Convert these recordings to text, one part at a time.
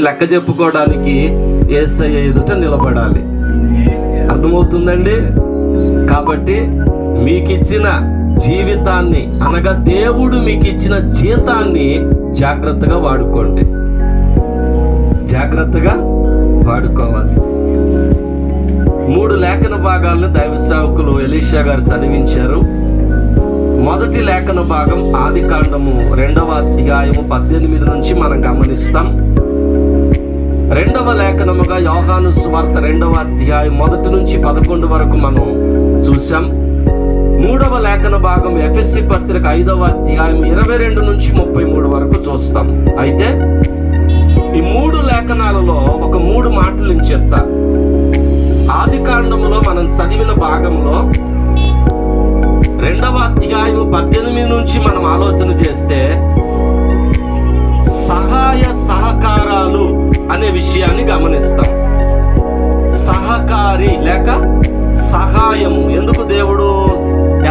లెక్క చెప్పుకోవడానికి ఏసఐ ఎదుట నిలబడాలి. అర్థమవుతుందండి? కాబట్టి మీకు ఇచ్చిన జీవితాన్ని అనగా దేవుడు మీకు ఇచ్చిన జీతాన్ని జాగ్రత్తగా వాడుకోండి. జాగ్రత్తగా వాడుకోవాలి. మూడు లేఖన భాగాలను దైవ సేవకులు ఎలీషా గారు చదివించారు. మొదటి లేఖన భాగం ఆది కాండము రెండవ అధ్యాయము పద్దెనిమిది నుంచి మనం గమనిస్తాం. రెండవ లేఖనముగా యోగాను స్వార్త రెండవ అధ్యాయం మొదటి నుంచి పదకొండు వరకు మనం చూసాం మూడవ లేఖన భాగం ఎఫ్ఎస్సి పత్రిక ఐదవ అధ్యాయం ఇరవై రెండు నుంచి ముప్పై మూడు వరకు చూస్తాం. అయితే ఈ మూడు లేఖనాలలో ఒక మూడు మాటలు నేను చెప్తా. ఆది కాండములో మనం చదివిన భాగంలో రెండవ అధ్యాయం పద్దెనిమిది నుంచి మనం ఆలోచన చేస్తే అనే విషయాన్ని గమనిస్తాం. సహకారి లేక సహాయము. ఎందుకు దేవుడు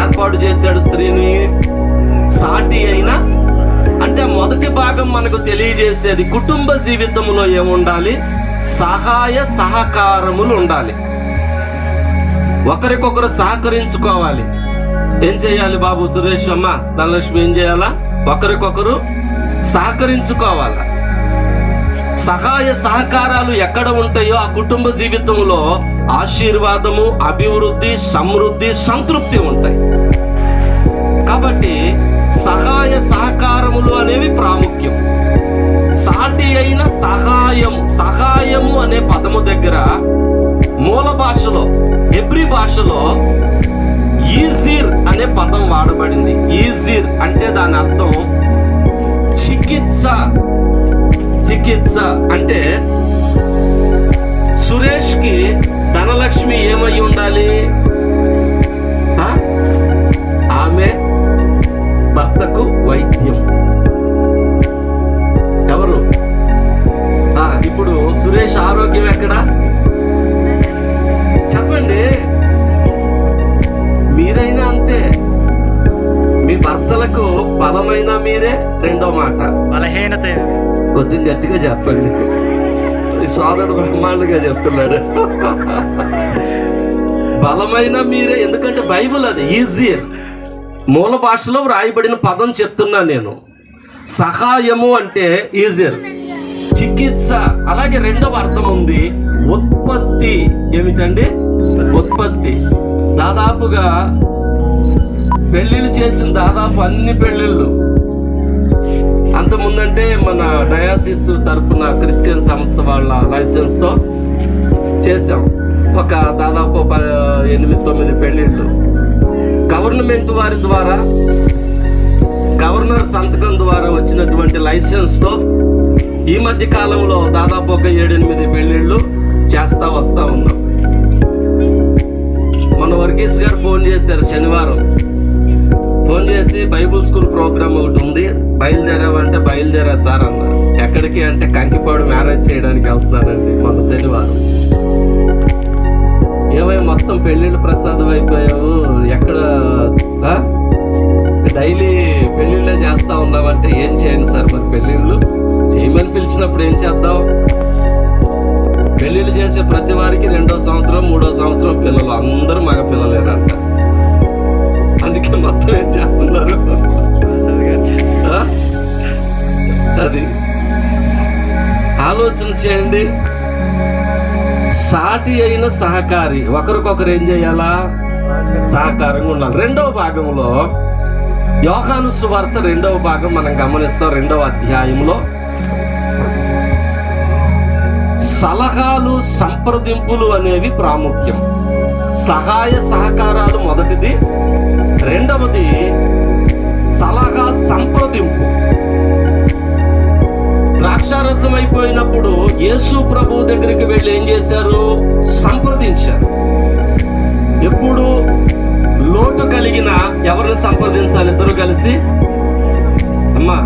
ఏర్పాటు చేశాడు స్త్రీని? సాటి అయినా? అంటే మొదటి భాగం మనకు తెలియజేసేది కుటుంబ జీవితంలో ఏముండాలి? సహాయ సహకారములు ఉండాలి. ఒకరికొకరు సహకరించుకోవాలి. ఏం చేయాలి బాబు సురేష్ అమ్మ? ధనలక్ష్మి ఏం చేయాలా? ఒకరికొకరు సహకరించుకోవాలా? సహాయ సహకారాలు ఎక్కడ ఉంటాయో ఆ కుటుంబ జీవితంలో ఆశీర్వాదము అభివృద్ధి సమృద్ధి సంతృప్తి ఉంటాయి. కాబట్టి సహాయ సహకారములు అనేవి ప్రాముఖ్యం. సాటి అయిన సహాయం సహాయము అనే పదము దగ్గర మూల భాషలో ఎబ్రి భాషలో ఈజీర్ అనే పదం వాడబడింది. ఈజీర్ అంటే దాని అర్థం చికిత్స చికిత్స అంటే సురేష్కి ధనలక్ష్మి ఏమై ఉండాలి? మీ భర్తలకు బలమైన మీరే రెండో మాట. బలహీనత కొద్దిగా గట్టిగా చెప్పండి. ఈ సోదరుడు బ్రహ్మాండంగా చెప్తున్నాడు. బలమైన మీరే ఎందుకంటే బైబిల్ అది ఈజియర్ మూల భాషలో వ్రాయబడిన పదం చెప్తున్నా నేను. సహాయము అంటే ఈజియర్ చికిత్స అలాగే రెండవ అర్థం ఉంది. ఉత్పత్తి ఏమిటండి? ఉత్పత్తి. దాదాపుగా పెళ్ళిళ్ళు చేసిన దాదాపు అన్ని పెళ్ళిళ్ళు అంత ముందంటే మన డయాసిస్ తరపున క్రిస్టియన్ సంస్థ వాళ్ళ లైసెన్స్తో చేసాం ఒక దాదాపు ఎనిమిది తొమ్మిది పెళ్ళిళ్ళు గవర్నమెంట్ వారి ద్వారా గవర్నర్ సంతకం ద్వారా వచ్చినటువంటి లైసెన్స్తో ఈ మధ్య కాలంలో దాదాపు ఒక ఏడెనిమిది పెళ్ళిళ్ళు చేస్తా వస్తా ఉన్నాం. మన వర్గీస్ గారు ఫోన్ చేశారు శనివారం. ఫోన్ చేసి బైబుల్ స్కూల్ ప్రోగ్రామ్ ఒకటి ఉంది. బయలుదేరావంటే బయలుదేరా సార్ అన్నారు. ఎక్కడికి అంటే కంకిపాడు మ్యారేజ్ చేయడానికి వెళ్తున్నానండి. మన శనివారం. ఏమై మొత్తం పెళ్ళిళ్ళు ప్రసాదం అయిపోయావు. ఎక్కడ డైలీ పెళ్ళిళ్ళే చేస్తా ఉన్నామంటే ఏం చేయండి సార్ మరి పెళ్ళిళ్ళు చేయమని పిలిచినప్పుడు ఏం చేద్దాం? పెళ్ళిళ్ళు చేసే ప్రతి వారికి రెండో సంవత్సరం మూడో సంవత్సరం పిల్లలు. అందరూ మగ పిల్లలేనంట. అందుకే మొత్తం ఏం చేస్తున్నారు? అది. ఆలోచన చేయండి. సాటి అయిన సహకారి. ఒకరికొకరు ఏం చేయాలా? సహకారంగా ఉండాలి. రెండవ భాగంలో యోగాను సువార్త రెండవ భాగం మనం గమనిస్తాం. రెండవ అధ్యాయంలో సలహాలు సంప్రదింపులు అనేవి ప్రాముఖ్యం. సహాయ సహకారాలు మొదటిది. రెండవది సలహా సంప్రదింపు. ద్రాక్షారసం అయిపోయినప్పుడు యేసు ప్రభు దగ్గరికి వెళ్ళి ఏం చేశారు? సంప్రదించారు. ఎప్పుడు లోటు కలిగిన ఎవరిని సంప్రదించాలి? ఇద్దరు కలిసి? అమ్మా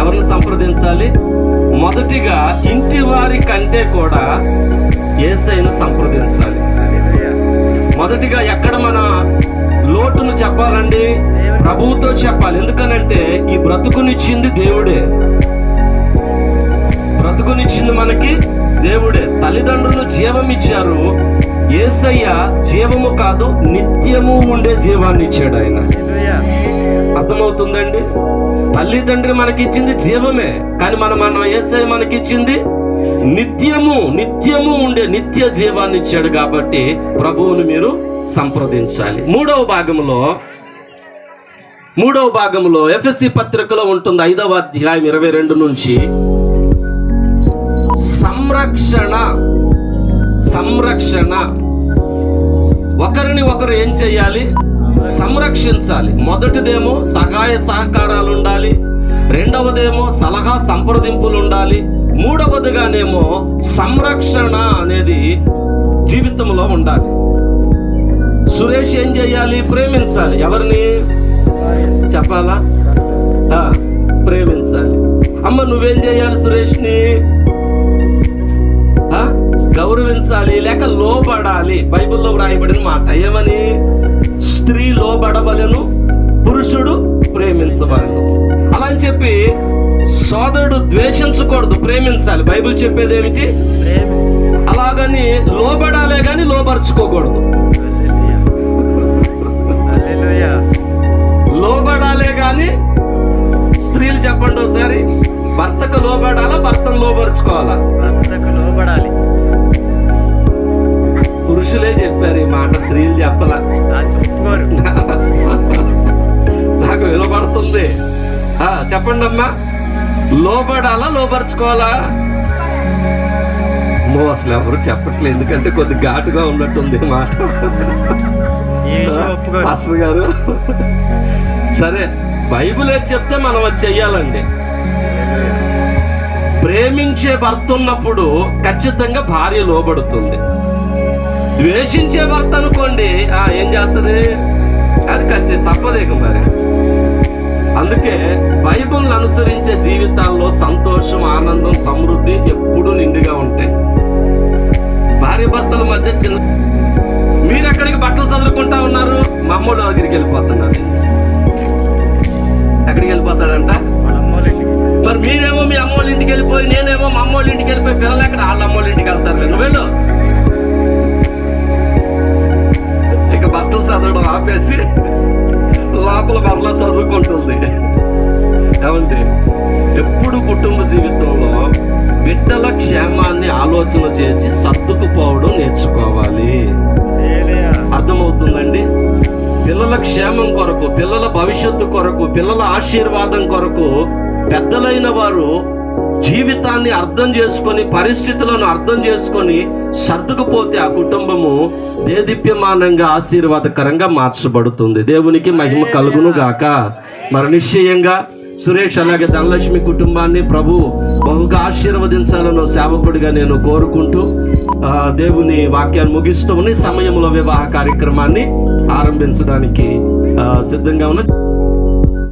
ఎవరిని సంప్రదించాలి? మొదటిగా ఇంటి వారి కంటే కూడా ఏసైను సంప్రదించాలి. మొదటిగా ఎక్కడ మన నోటును చెప్పాలండి. ప్రభువుతో చెప్పాలి. ఎందుకనంటే ఈ బ్రతుకునిచ్చింది దేవుడే. బ్రతుకునిచ్చింది మనకి దేవుడే. తల్లిదండ్రులు జీవం ఇచ్చారు. ఏసయ్య జీవము కాదు నిత్యము ఉండే జీవాన్ని ఇచ్చాడు ఆయన. అర్థమవుతుందండి? తల్లిదండ్రి మనకిచ్చింది జీవమే కానీ మన మన ఏసై మనకిచ్చింది నిత్యము నిత్యము ఉండే నిత్య జీవాన్ని ఇచ్చాడు కాబట్టి ప్రభువుని మీరు సంప్రదించాలి. మూడవ భాగంలో మూడవ భాగంలో ఎఫ్ఎస్సి పత్రికలో ఉంటుంది ఐదవ అధ్యాయం ఇరవై రెండు నుంచి. సంరక్షణ సంరక్షణ. ఒకరిని ఒకరు ఏం చేయాలి? సంరక్షించాలి. మొదటిదేమో సహాయ సహకారాలు ఉండాలి. రెండవదేమో సలహా సంప్రదింపులు ఉండాలి. మూడవదిగానేమో సంరక్షణ అనేది జీవితంలో ఉండాలి. సురేష్ ఏం చేయాలి? ప్రేమించాలి. ఎవరిని? చెప్పాలా? ప్రేమించాలి. అమ్మ నువ్వేం చేయాలి సురేష్ని? ఆ, గౌరవించాలి లేక లోబడాలి. బైబిల్లో వ్రాయబడిన మాట ఏమని? స్త్రీ లోబడవలను పురుషుడు ప్రేమించవలను. అలా అని చెప్పి సోదరుడు ద్వేషించకూడదు ప్రేమించాలి బైబిల్ చెప్పేది ఏమిటి. అలాగని లోబడాలే హల్లెలూయా. హల్లెలూయా. లోబడాలే గాని స్త్రీలు చెప్పండి ఒకసారి భర్తకు లోబడాలా భర్తను లోబరుచుకోవాలా భర్తకు లోబడాలి పురుషులే చెప్పారు ఈ మాట స్త్రీలు చెప్పలా నాకు వినబడుతుంది ఆ, చెప్పండి అమ్మా లోబడాలా లోపరుచుకోవాలా అమ్మో అసలు ఎవరు చెప్పట్లేదు ఎందుకంటే కొద్ది ఘాటుగా ఉన్నట్టుంది మాట. మాస్టర్ గారు. సరే బైబిల్ ఏది చెప్తే మనం అది చెయ్యాలండి. ప్రేమించే భర్త ఉన్నప్పుడు ఖచ్చితంగా భార్య లోబడుతుంది. ద్వేషించే భర్త అనుకోండి ఆ ఏం చేస్తుంది? అది ఖచ్చితంగా తప్పదేక మరి. అందుకే బైబిల్ అనుసరించే జీవితాల్లో సంతోషం ఆనందం సమృద్ధి ఎప్పుడూ నిండుగా ఉంటాయి. భార్య భర్తల మధ్య చిన్న మీరు ఎక్కడికి బట్టలు చదువుకుంటా ఉన్నారు? మా అమ్మోడు దగ్గరికి వెళ్ళిపోతున్నారు. ఎక్కడికి వెళ్ళిపోతాడంట? మరి మీరేమో మీ అమ్మోళ్ళ ఇంటికి వెళ్ళిపోయి నేనేమో మా అమ్మోళ్ళ ఇంటికి వెళ్ళిపోయి పిల్లలు ఎక్కడ వాళ్ళ అమ్మోళ్ళ ఇంటికి వెళ్తారు నువ్వు వెళ్ళు. ఇక బట్టలు చదవడం ఆపేసి ఎప్పుడు కుటుంబ జీవితంలో బిడ్డల క్షేమాన్ని ఆలోచన చేసి సర్దుకుపోవడం నేర్చుకోవాలి. అర్థమవుతుందండి? పిల్లల క్షేమం కొరకు పిల్లల భవిష్యత్తు కొరకు పిల్లల ఆశీర్వాదం కొరకు పెద్దలైన వారు జీవితాన్ని అర్థం చేసుకొని పరిస్థితులను అర్థం చేసుకొని సర్దుకుపోతే ఆ కుటుంబము దేదీప్యమానంగా ఆశీర్వాదకరంగా మార్చబడుతుంది. దేవునికి మహిమ కలుగును గాక మరి నిశ్చయంగా సురేష్ అలాగే ధనలక్ష్మి కుటుంబాన్ని ప్రభు బహుగా ఆశీర్వదించాలన్న సేవకుడిగా నేను కోరుకుంటూ ఆ, దేవుని వాక్యాన్ని ముగిస్తూ ఉన్న సమయంలో వివాహ కార్యక్రమాన్ని ఆరంభించడానికి ఆ, సిద్ధంగా ఉన్న